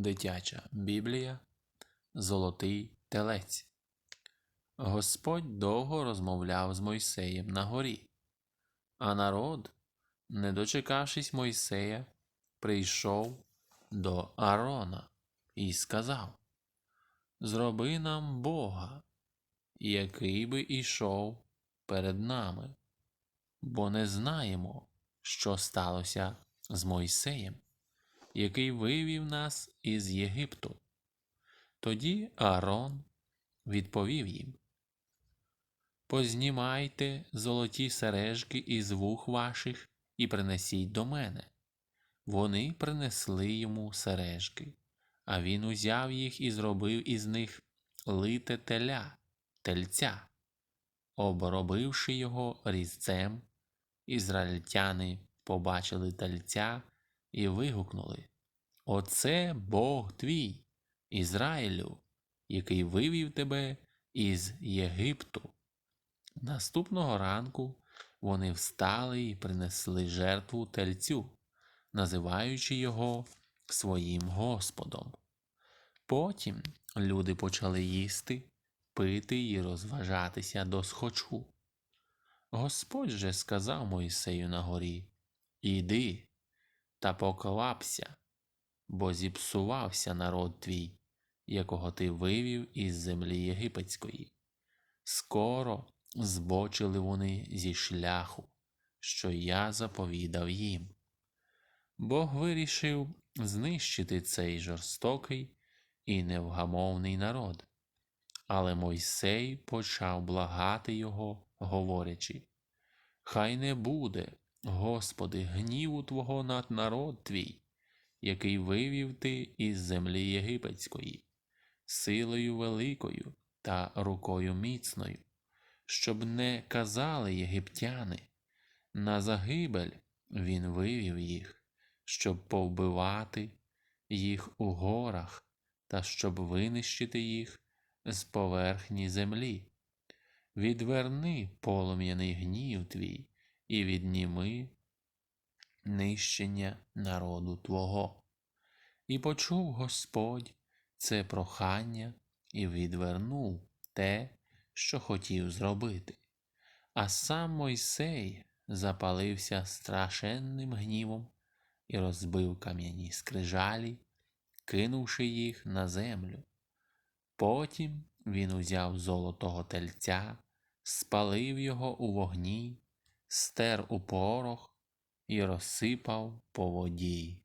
Дитяча Біблія, Золотий Телець. Господь довго розмовляв з Мойсеєм на горі, а народ, не дочекавшись Мойсея, прийшов до Арона і сказав: Зроби нам Бога, який би ішов перед нами, бо не знаємо, що сталося з Мойсеєм який вивів нас із Єгипту. Тоді Аарон відповів їм: Познімайте золоті сережки із вух ваших і принесіть до мене. Вони принесли йому сережки, а він узяв їх і зробив із них лите теля, тельця, обробивши його різцем, ізраїльтяни побачили тельця і вигукнули Оце Бог твій, Ізраїлю, який вивів тебе із Єгипту. Наступного ранку вони встали і принесли жертву тельцю, називаючи його своїм Господом. Потім люди почали їсти, пити і розважатися до схочу. Господь же сказав Мойсею на горі Іди та поквапся, бо зіпсувався народ твій, якого ти вивів із землі єгипетської. Скоро збочили вони зі шляху, що я заповідав їм. Бог вирішив знищити цей жорстокий і невгамовний народ. Але Мойсей почав благати його, говорячи: Хай не буде, Господи, гніву Твого над народ Твій, який вивів Ти із землі єгипетської, силою великою та рукою міцною, щоб не казали єгиптяни, на загибель Він вивів їх, щоб повбивати їх у горах та щоб винищити їх з поверхні землі. Відверни полум'яний гнів твій і відніми нищення народу Твого. І почув Господь це прохання і відвернув те, що хотів зробити. А сам Мойсей запалився страшенним гнівом і розбив кам'яні скрижалі, кинувши їх на землю. Потім він узяв золотого тельця, спалив його у вогні, стер у порох і розсипав по воді.